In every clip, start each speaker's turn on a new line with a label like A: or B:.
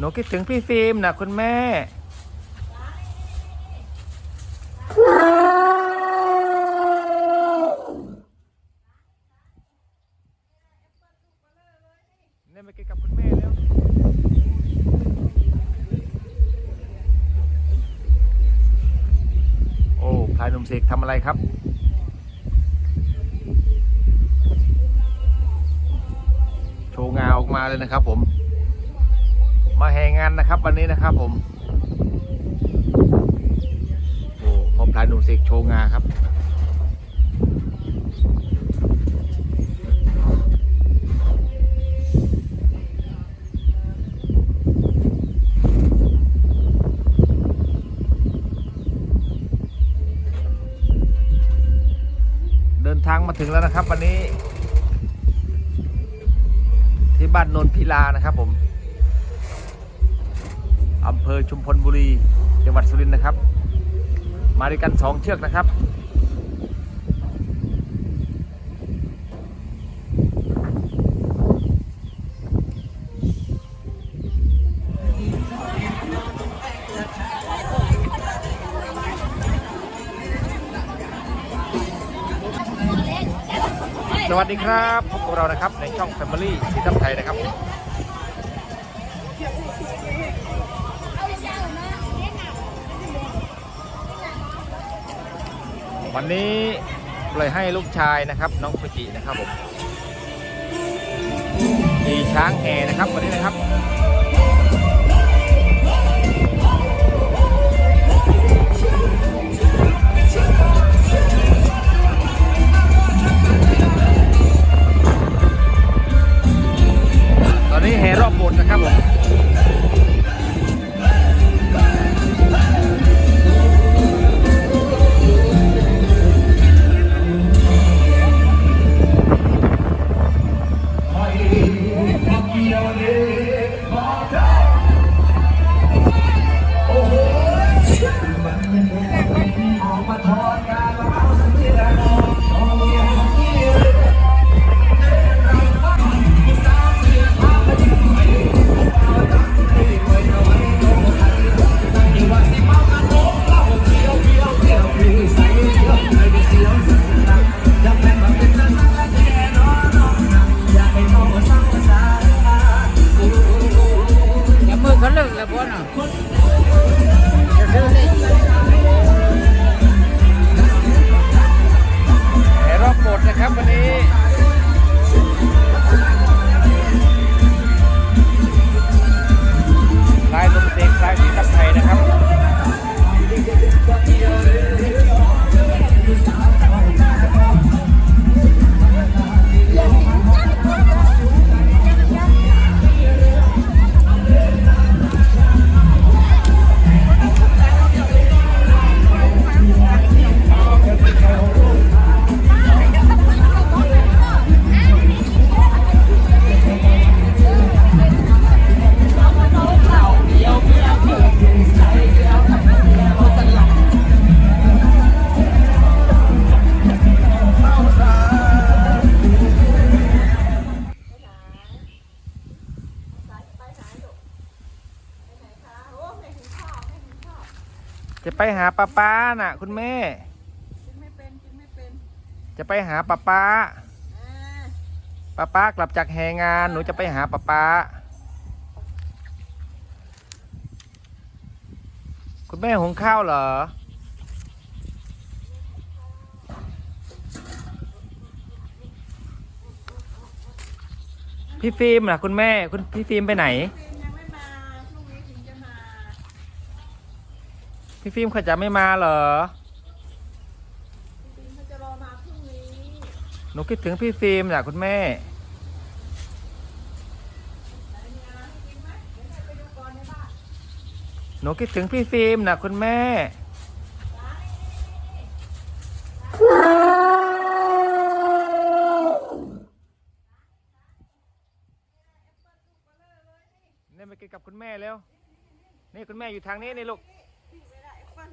A: หนูคิดถึงพี่ฟิล์มนะคุณแม่ เนี่ยมากินกับคุณแม่แล้วโอ้พายหนุ่มเสกทำอะไรครับโชว์งานออกมาเลยนะครับผม มาแห่งานนะครับ วันนี้นะครับผมโอ้พอพลายหนุ่มเสกโชงาครับเดินทางมาถึงแล้วนะครับวันนี้ ที่บ้านนนพิลานะครับผม อำเภอชุมพลบุรีจังหวัดสุรินทร์นะครับ มาด้วยกันสองเชือกนะครับสวัสดีครับพบกับเรานะครับในช่อง Family สีทับไทยนะครับ วันนี้เลยให้ลูกชายนะครับน้องฟูจินะครับผมขี่ช้างแห่นะครับวันนี้นะครับตอนนี้แห่รอบโบสถ์นะครับผม จะไปหาป้าป้าน่ะ คุณแม่
B: กินไม่เป็นกินไม่เป็น
A: จะไปหาป้าป้า
B: อ่า
A: ป้าป้ากลับจากแหงานหนูจะไปหาป้าป้า คุณแม่หุงข้าวเหรอ พี่ฟิล์มล่ะคุณแม่ คุณพี่ฟิล์มไปไหน
B: ฟิล์มยังไม่มาพรุ่งนี้ถึงจะมา
A: พี่ฟิล์มเขาจะไม่มาเหรอ
B: ฟิล์มเขาจะรอมาพรุ่งนี้
A: หนูคิดถึงพี่ฟิล์มน่ะคุณแม่
B: ไหนมีอะไรให้กินไหมเดี๋ยวแม่ไปดูก่อนในบ้าน
A: หนูคิดถึงพี่ฟิล์มน่ะคุณแม่เนี่ยมากินกับคุณแม่เร็วนี่คุณแม่อยู่ทางนี้นี่ลูก
B: วิ่งไปได้แอปเปิ้ล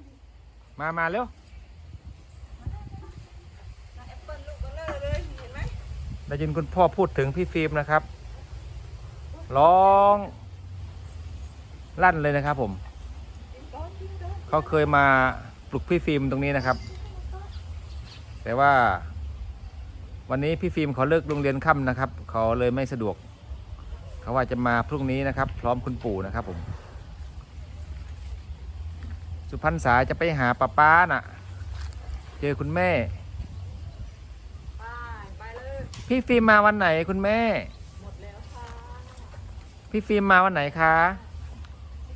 A: มามาเร็ว
B: ได้แอปเปิ้ลลูกเบลอเลยเห็นไหม
A: ได้ยินคุณพ่อพูดถึงพี่ฟิล์มนะครับ ร้องลั่นเลยนะครับผม
B: กินก่อนกินก่อน
A: เขาเคยมาปลุกพี่ฟิล์มตรงนี้นะครับ แต่ว่า วันนี้พี่ฟิล์มเขาเลิกโรงเรียนค่ำนะครับ เขาเลยไม่สะดวก เขาว่าจะมาพรุ่งนี้นะครับ พร้อมคุณปู่นะครับผม สุพรรณษาจะไปหาป้าป้าน่ะ เจอคุณแม่
B: ไปไปเลย
A: พี่ฟิล์มมาวันไหนคุณแม่
B: หมดแล้วค่ะ
A: พี่ฟิล์มมาวันไหนคะ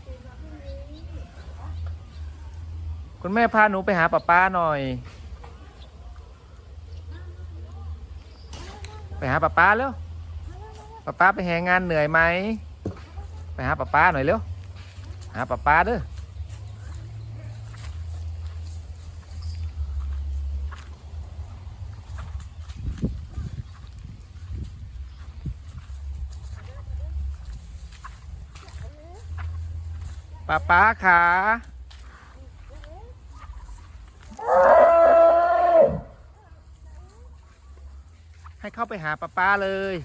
B: กินมาพรุ่งนี้
A: คุณแม่พาหนูไปหาป้าป้าหน่อย ไปหาป้าป้าเร็วป้าป้าไปแหงานเหนื่อยไหม ไปหาป้าป้าหน่อยเร็ว หาป้าป้าเด้อ ป้าป้าขาให้เข้าไปหาป้าป้าเลย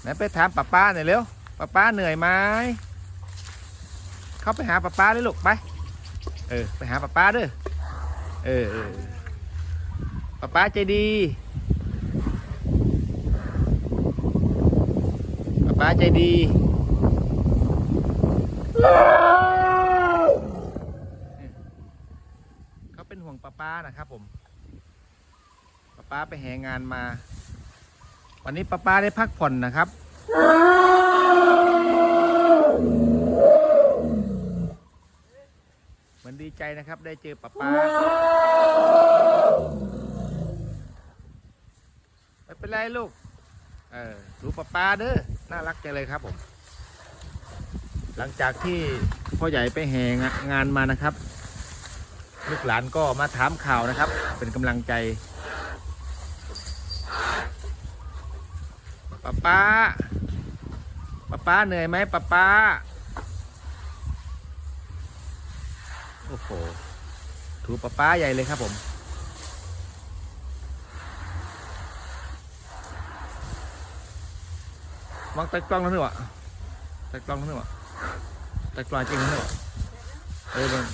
A: ไหนไปถามป้าป้าหน่อยเร็วป้าป้าเหนื่อยไหมเข้าไปหาป้าป้าเลยลูกไป เออไปหาป้าป้าเด้อเออเออป้าป้าใจดีป้าป้าใจดี เขาเป็นห่วงป้าป้านะครับผมป้าป้าไปแหงานมา วันนี้ป้าป้าได้พักผ่อนนะครับเหมือนดีใจนะครับ ได้เจอป้าป้าไม่เป็นไรลูก เออดูป้าป้าเด้อน่ารักจังเลยครับผม หลังจากที่พ่อใหญ่ไปแหงงานมานะครับ ลูกหลานก็มาถามข่าวนะครับ เป็นกำลังใจป้าป้าป้าป้าเหนื่อยไหมป้าป้าโอ้โหถูป้าป้าใหญ่เลยครับผมมองตะกล้องแล้วนี่หวะตะกล้องแล้วนี่หวะ ตะกล้องจริงแล้วนี่หวะเออเบิ่ง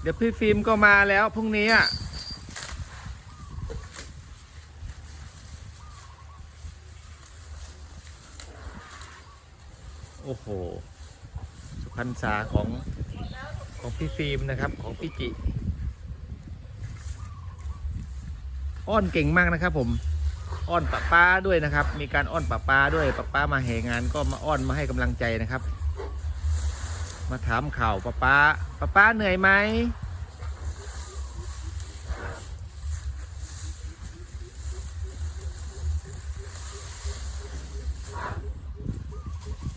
A: เดี๋ยวพี่ฟิล์มก็มาแล้วพรุ่งนี้อะโอ้โห สุพรรณษาของของพี่ฟิล์มนะครับของพี่จิ อ้อนเก่งมากนะครับผม อ้อนป้าป้าด้วยนะครับ มีการอ้อนป้าป้าด้วยป้าป้ามาแห่งานก็มาอ้อนมาให้กำลังใจนะครับ มาถามข่าวป้าป้าป้าป้าเหนื่อยไหม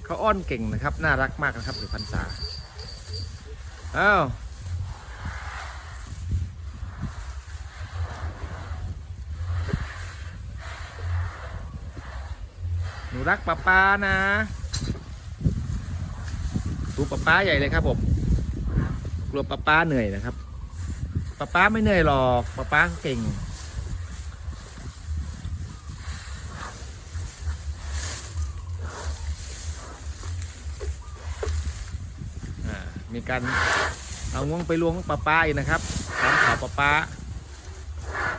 A: เขาอ้อนเก่งนะครับ น่ารักมากนะครับสุพรรษาอ้าว รักป้าป้านะดูป้าป้าใหญ่เลยครับผมกลัวป้าป้าเหนื่อยนะครับป้าป้าไม่เหนื่อยหรอกป้าป้าเก่งอ่ามีการเอางวงไปล้วงป้าป้าอีกนะครับถามข่าวป้าป้า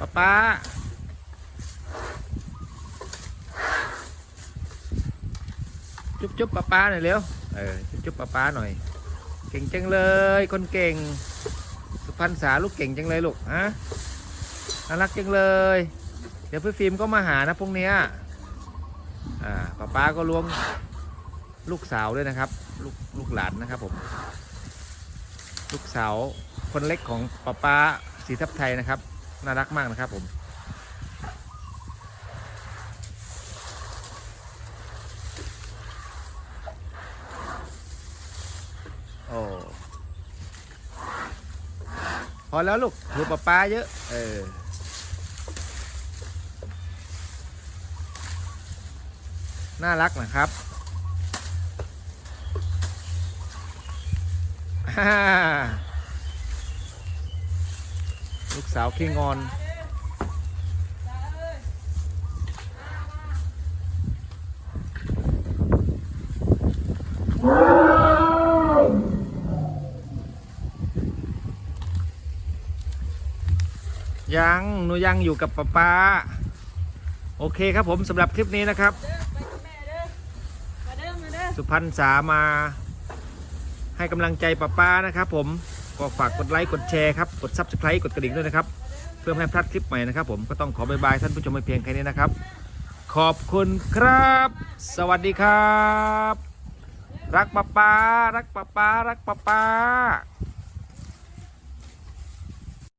A: ป้าป้า จุ๊บจุ๊บป้าป้าหน่อยเร็วเออจุ๊บจุ๊บป้าป้าหน่อย เก่งจังเลย คนเก่ง สุพรรณษาลูกเก่งจังเลยลูกฮะน่ารักจังเลย เดี๋ยวพี่ฟิล์มก็มาหานะพรุ่งเนี้ยอ่าป้าป้าก็ล้วงลูกสาวด้วยนะครับ ลูกลูกหลานนะครับผม ลูกสาวคนเล็กของป้าป้าสีทับไทยนะครับ น่ารักมากนะครับผม อแล้วลูกถูป้าป้าเยอะ เออ น่ารักนะครับฮ่าลูกสาวขี้งอน
B: จ้าเอ้ย
A: ยังหนูยังอยู่กับป๊าป๊าโอเคครับผมสำหรับคลิปนี้นะครับ
B: เด้อไปกับแม่เด้อมาเด้อมาเด้อ
A: สุพรรณษามา ให้กำลังใจป้าป้านะครับผมก็ฝากกดไลค์กดแชร์ครับกด subscribe กดกระดิ่งด้วยนะครับ เพื่อไม่ให้พลาดคลิปใหม่นะครับผมก็ต้องขอบายบายท่านผู้ชมไปเพียงแค่นี้นะครับ ขอบคุณครับ สวัสดีครับ รักป้าป้ารักป้าป้ารักป้าป้า